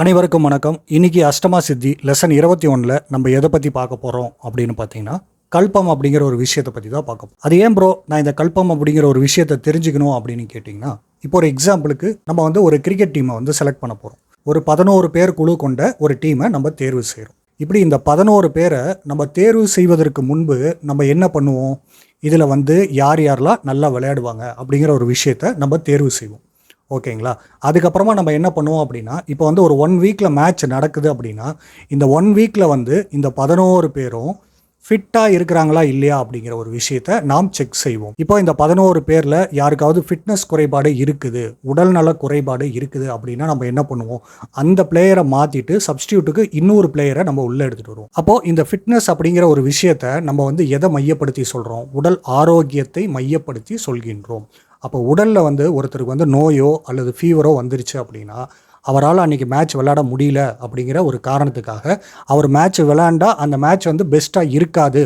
அனைவருக்கும் வணக்கம். இன்னைக்கு அஷ்டமா சித்தி லெசன் இருபத்தி ஒன்றில் நம்ம எதை பற்றி பார்க்க போகிறோம் அப்படின்னு பார்த்தீங்கன்னா கல்பம் அப்படிங்கிற ஒரு விஷயத்தை பற்றி தான் பார்க்க அது ஏன் ப்ரோ நான் இந்த கல்பம் அப்படிங்கிற ஒரு விஷயத்தை தெரிஞ்சுக்கணும் அப்படின்னு கேட்டிங்கன்னா இப்போ ஒரு எக்ஸாம்பிளுக்கு நம்ம வந்து ஒரு கிரிக்கெட் டீமை வந்து செலக்ட் பண்ண போகிறோம் ஒரு பதினோரு பேர் குழு கொண்ட ஒரு டீமை நம்ம தேர்வு செய்கிறோம் இப்படி இந்த பதினோரு பேரை நம்ம தேர்வு செய்வதற்கு முன்பு நம்ம என்ன பண்ணுவோம்? இதில் வந்து யார் யாரெல்லாம் நல்லா விளையாடுவாங்க அப்படிங்கிற ஒரு விஷயத்தை நம்ம தேர்வு செய்வோம். ஓகேங்களா? அதுக்கப்புறமா நம்ம என்ன பண்ணுவோம் அப்படின்னா இப்போ வந்து ஒரு ஒன் வீக்கில் மேட்ச் நடக்குது அப்படின்னா இந்த ஒன் வீக்கில் வந்து இந்த பதினோரு பேரும் ஃபிட்டாக இருக்கிறாங்களா இல்லையா அப்படிங்கிற ஒரு விஷயத்த நாம் செக் செய்வோம். இப்போ இந்த பதினோரு பேரில் யாருக்காவது ஃபிட்னஸ் குறைபாடு இருக்குது உடல்நல குறைபாடு இருக்குது அப்படின்னா நம்ம என்ன பண்ணுவோம்? அந்த பிளேயரை மாற்றிட்டு சப்ஸ்டியூட்டுக்கு இன்னொரு பிளேயரை நம்ம உள்ளே எடுத்துகிட்டு வருவோம். அப்போது இந்த ஃபிட்னஸ் அப்படிங்கிற ஒரு விஷயத்த நம்ம வந்து எதை மையப்படுத்தி சொல்கிறோம் உடல் ஆரோக்கியத்தை மையப்படுத்தி சொல்கின்றோம். அப்போ உடலில் வந்து ஒருத்தருக்கு வந்து நோயோ அல்லது ஃபீவரோ வந்துருச்சு அப்படின்னா அவரால் அன்றைக்கி மேட்ச் விளையாட முடியல அப்படிங்கிற ஒரு காரணத்துக்காக அவர் மேட்ச் விளையாண்டா அந்த மேட்ச் வந்து பெஸ்ட்டாக இருக்காது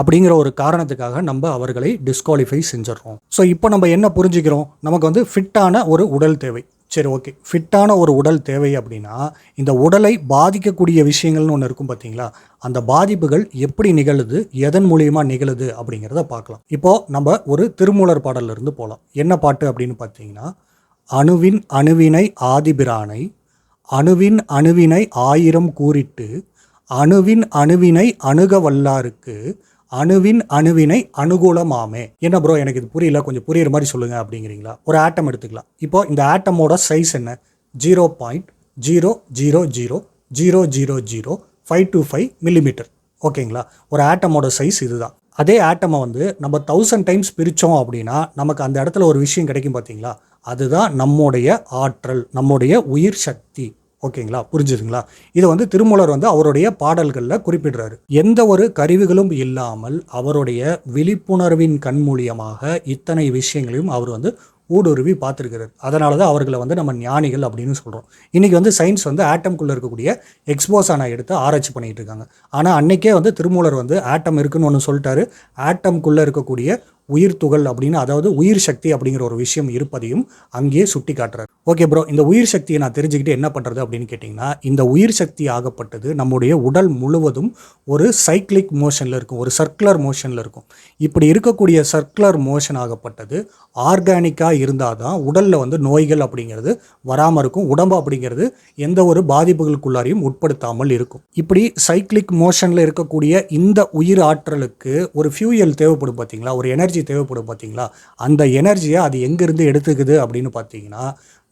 அப்படிங்கிற ஒரு காரணத்துக்காக நம்ம அவர்களை டிஸ்குவாலிஃபை செஞ்சிடறோம். ஸோ இப்போ நம்ம என்ன புரிஞ்சுக்கிறோம்? நமக்கு வந்து ஃபிட்டான ஒரு உடல் தேவை. சரி ஓகே ஃபிட்டான ஒரு உடல் தேவை அப்படின்னா இந்த உடலை பாதிக்கக்கூடிய விஷயங்கள்னு ஒன்று இருக்கும் பார்த்தீங்களா அந்த பாதிப்புகள் எப்படி நிகழுது? எதன் மூலியமா நிகழுது அப்படிங்கிறத பார்க்கலாம். இப்போ நம்ம ஒரு திருமூலர் பாடல்ல இருந்து போகலாம் என்ன பாட்டு அப்படின்னு பார்த்தீங்கன்னா அணுவின் அணுவினை ஆதிபிரானை அணுவின் அணுவினை ஆயிரம் கூறிட்டு அணுவின் அணுவினை அணுக வல்லாருக்கு அணுவின் அணுவினை அனுகூலமாமே. என்ன ப்ரோ எனக்கு இது புரியல கொஞ்சம் புரியுற மாதிரி சொல்லுங்கள் அப்படிங்கிறீங்களா? ஒரு ஆட்டம் எடுத்துக்கலாம். இப்போ இந்த ஆட்டமோட சைஸ் என்ன? Zero point zero zero zero zero zero zero five to five millimetre ஓகேங்களா? ஒரு ஆட்டமோட சைஸ் இதுதான். அதே ஆட்டமை வந்து நம்ம தௌசண்ட் டைம்ஸ் பிரித்தோம் அப்படின்னா நமக்கு அந்த இடத்துல ஒரு விஷயம் கிடைக்கும் பார்த்தீங்களா அதுதான் நம்முடைய ஆற்றல் நம்முடைய உயிர் சக்தி. ஓகேங்களா? புரிஞ்சுதுங்களா? இதை வந்து திருமூலர் வந்து அவருடைய பாடல்களில் குறிப்பிடுறாரு. எந்த ஒரு கருவிகளும் இல்லாமல் அவருடைய விழிப்புணர்வின் கண் மூலியமாக இத்தனை விஷயங்களையும் அவர் வந்து ஊடுருவி பார்த்துருக்கிறார். அதனால தான் அவர்களை வந்து நம்ம ஞானிகள் அப்படின்னு சொல்கிறோம் இன்றைக்கி வந்து சயின்ஸ் வந்து ஆட்டம்குள்ளே இருக்கக்கூடிய எக்ஸ்போசானை எடுத்து ஆராய்ச்சி பண்ணிகிட்டு இருக்காங்க. ஆனால் அன்றைக்கே வந்து திருமூலர் வந்து ஆட்டம் இருக்குன்னு ஒன்று சொல்லிட்டாரு. ஆட்டம்குள்ளே இருக்கக்கூடிய உயிர் துகள் அப்படின்னு அதாவது உயிர் சக்தி அப்படிங்கிற ஒரு விஷயம் இருப்பதையும் அங்கேயே சுட்டி காட்டுறாரு ஓகே ப்ரோ இந்த உயிர் சக்தியை நான் தெரிஞ்சுக்கிட்டு என்ன பண்ணுறது அப்படின்னு கேட்டிங்கன்னா இந்த உயிர் சக்தி ஆகப்பட்டது நம்முடைய உடல் முழுவதும் ஒரு சைக்ளிக் மோஷனில் இருக்கும் ஒரு சர்க்குலர் மோஷனில் இருக்கும். இப்படி இருக்கக்கூடிய சர்க்குலர் மோஷன் ஆகப்பட்டது ஆர்கானிக்காக இருந்தால் தான் உடலில் வந்து நோய்கள் அப்படிங்கிறது வராமல் இருக்கும் உடம்பு அப்படிங்கிறது எந்த ஒரு பாதிப்புகளுக்குள்ளாரையும் உட்படுத்தாமல் இருக்கும். இப்படி சைக்ளிக் மோஷனில் இருக்கக்கூடிய இந்த உயிர் ஆற்றலுக்கு ஒரு ஃபியூயல் தேவைப்படும் பார்த்தீங்களா ஒரு எனர்ஜி தேவைப்படும் பார்த்தீங்களா? அந்த எனர்ஜியை அது எங்கேருந்து எடுத்துக்குது அப்படின்னு பார்த்தீங்கன்னா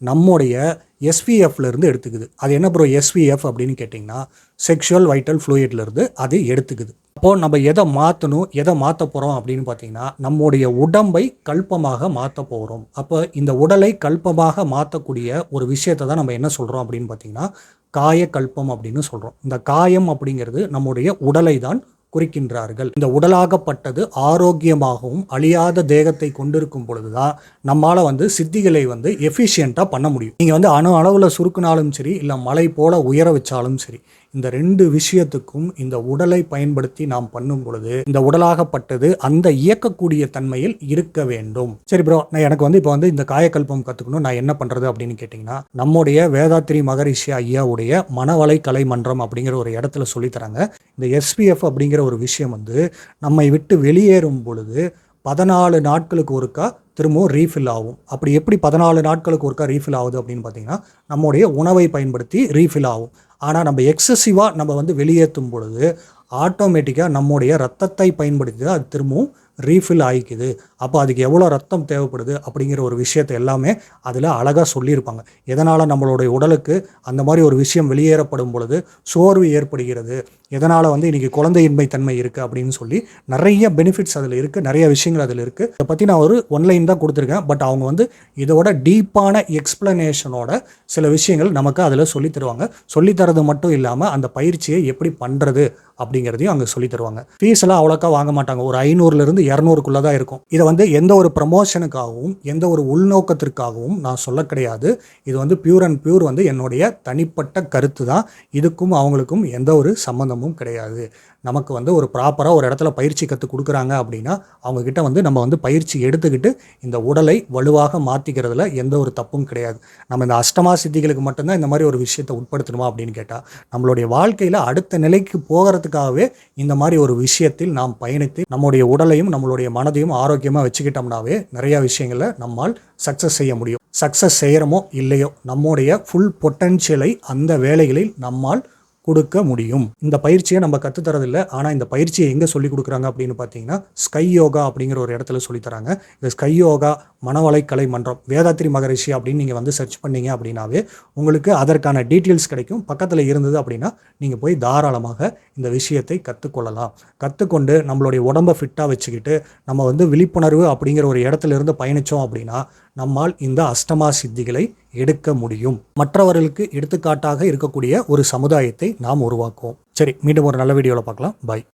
நம்முடைய எஸ்விஎஃப்லேருந்து இருந்து எடுத்துக்குது. அது என்ன ப்ரோ எஸ்விஎஃப் அப்படின்னு கேட்டிங்கன்னா செக்ஷுவல் வைட்டல் ஃப்ளூயிட்லேருந்து அது எடுத்துக்குது. அப்போது நம்ம எதை மாற்றணும் எதை மாற்ற போகிறோம் அப்படின்னு பார்த்தீங்கன்னா நம்முடைய உடம்பை கல்பமாக மாற்ற போகிறோம் அப்போ இந்த உடலை கல்பமாக மாற்றக்கூடிய ஒரு விஷயத்தை தான் நம்ம என்ன சொல்கிறோம் அப்படின்னு பார்த்தீங்கன்னா காயக்கல்பம் அப்படின்னு சொல்கிறோம் இந்த காயம் அப்படிங்கிறது நம்முடைய உடலை தான் குறிக்கின்றார்கள். இந்த உடலாகப்பட்டது ஆரோக்கியமாகவும் அழியாத தேகத்தை கொண்டிருக்கும் பொழுதுதான் நம்மால வந்து சித்திகளை வந்து எஃபிஷியண்ட்டாக பண்ண முடியும். நீங்கள் வந்து அணு அளவில் சுருக்கினாலும் சரி இல்லை மலை போல உயர வச்சாலும் சரி இந்த ரெண்டு விஷயத்துக்கும் இந்த உடலை பயன்படுத்தி நாம் பண்ணும் பொழுது இந்த உடலாகப்பட்டது அந்த இயக்கக்கூடிய தன்மையில் இருக்க வேண்டும். சரி ப்ரோ நான் எனக்கு வந்து இப்போ வந்து இந்த காயக்கல்பம் கற்றுக்கணும் நான் என்ன பண்ணுறது அப்படின்னு கேட்டிங்கன்னா நம்முடைய வேதாத்திரி மகரிஷி ஐயாவுடைய மனவலை கலை மன்றம் அப்படிங்கிற ஒரு இடத்துல சொல்லித்தராங்க இந்த எஸ்பிஎஃப் அப்படிங்கிற ஒரு விஷயம் வந்து நம்மை விட்டு வெளியேறும் பொழுது பதினாலு நாட்களுக்கு ஒருக்கா திரும்பவும் ரீஃபில் ஆகும். அப்படி எப்படி பதினாலு நாட்களுக்கு ஒருக்கா ரீஃபில் ஆகுது அப்படின்னு பார்த்தீங்கன்னா நம்முடைய உணவை பயன்படுத்தி ரீஃபில் ஆகும். ஆனால் நம்ம எக்ஸசிவாக நம்ம வந்து வெளியேற்றும் பொழுது ஆட்டோமேட்டிக்காக நம்முடைய ரத்தத்தை பயன்படுத்தி தான் அது திரும்பவும் ரீஃபில் ஆகிக்குது அப்போ அதுக்கு எவ்வளோ ரத்தம் தேவைப்படுது அப்படிங்கிற ஒரு விஷயத்தை எல்லாமே அதில் அழகாக சொல்லியிருப்பாங்க. எதனால் நம்மளுடைய உடலுக்கு அந்த மாதிரி ஒரு விஷயம் வெளியேறப்படும் பொழுது சோர்வு ஏற்படுகிறது? எதனால் வந்து இன்றைக்கி குழந்தையின்மை தன்மை இருக்குது அப்படின்னு சொல்லி நிறைய பெனிஃபிட்ஸ் அதில் இருக்குது நிறைய விஷயங்கள் அதில் இருக்குது இதை பற்றி நான் ஒரு ஒன்லைன் தான் கொடுத்துருக்கேன். பட் அவங்க வந்து இதோட டீப்பான எக்ஸ்பிளனேஷனோட சில விஷயங்கள் நமக்கு அதில் சொல்லித் தருவாங்க. சொல்லித் தரது மட்டும் இல்லாமல் அந்த பயிற்சியை எப்படி பண்ணுறது அப்படிங்கிறதையும் அங்கே சொல்லி தருவாங்க. ஃபீஸ் எல்லாம் அவ்வளோக்கா வாங்க மாட்டாங்க. ஒரு ஐநூறுலேருந்து இரநூறுக்குள்ளே தான் இருக்கும். இதை வந்து எந்த ஒரு ப்ரமோஷனுக்காகவும் எந்த ஒரு உள்நோக்கத்திற்காகவும் நான் சொல்ல கிடையாது. இது வந்து பியூர் அண்ட் பியூர் வந்து என்னுடைய தனிப்பட்ட கருத்து தான். இதுக்கும் அவங்களுக்கும் எந்த ஒரு சம்மந்தமும் கிடையாது. நமக்கு வந்து ஒரு ப்ராப்பராக ஒரு இடத்துல பயிற்சி கற்றுக் கொடுக்குறாங்க அப்படின்னா அவங்கக்கிட்ட வந்து நம்ம வந்து பயிற்சி எடுத்துக்கிட்டு இந்த உடலை வலுவாக மாற்றிக்கிறதுல எந்த ஒரு தப்பும் கிடையாது. நம்ம இந்த அஷ்டமா சித்திகளுக்கு மட்டும்தான் இந்த மாதிரி ஒரு விஷயத்தை உட்படுத்தணுமா அப்படின்னு கேட்டால் நம்மளுடைய வாழ்க்கையில் அடுத்த நிலைக்கு போகிறதுக்கு போகிறதுக்காகவே இந்த மாதிரி ஒரு விஷயத்தில் நாம் பயணித்து நம்முடைய உடலையும் நம்மளுடைய மனதையும் ஆரோக்கியமாக வச்சுக்கிட்டோம்னாவே நிறையா விஷயங்களை நம்மால் சக்ஸஸ் செய்ய முடியும். சக்ஸஸ் செய்கிறோமோ இல்லையோ நம்முடைய ஃபுல் பொட்டன்ஷியலை அந்த வேலைகளில் நம்மால் கொடுக்க முடியும். இந்த பயிற்சியை நம்ம கற்றுத்தரதில்ல ஆனால் இந்த பயிற்சியை எங்கே சொல்லி கொடுக்குறாங்க அப்படின்னு பார்த்தீங்கன்னா ஸ்கை யோகா அப்படிங்கிற ஒரு இடத்துல சொல்லித் தராங்க. இந்த ஸ்கை யோகா மனவலைக்கலை மன்றம் வேதாத்ரி மகரிஷி அப்படின்னு நீங்கள் வந்து சர்ச் பண்ணீங்க அப்படின்னாவே உங்களுக்கு அதற்கான டீட்டெயில்ஸ் கிடைக்கும். பக்கத்தில் இருந்தது அப்படின்னா நீங்கள் போய் தாராளமாக இந்த விஷயத்தை கற்றுக்கொள்ளலாம் கற்றுக்கொண்டு நம்மளுடைய உடம்பை ஃபிட்டாக வச்சுக்கிட்டு நம்ம வந்து விழிப்புணர்வு அப்படிங்கிற ஒரு இடத்துல இருந்து பயணித்தோம் அப்படின்னா நம்மால் இந்த அஷ்டமா சித்திகளை எடுக்க முடியும். மற்றவர்களுக்கு எடுத்துக்காட்டாக இருக்கக்கூடிய ஒரு சமுதாயத்தை நாம் உருவாக்குவோம். சரி மீண்டும் ஒரு நல்ல வீடியோவில் பார்க்கலாம். பை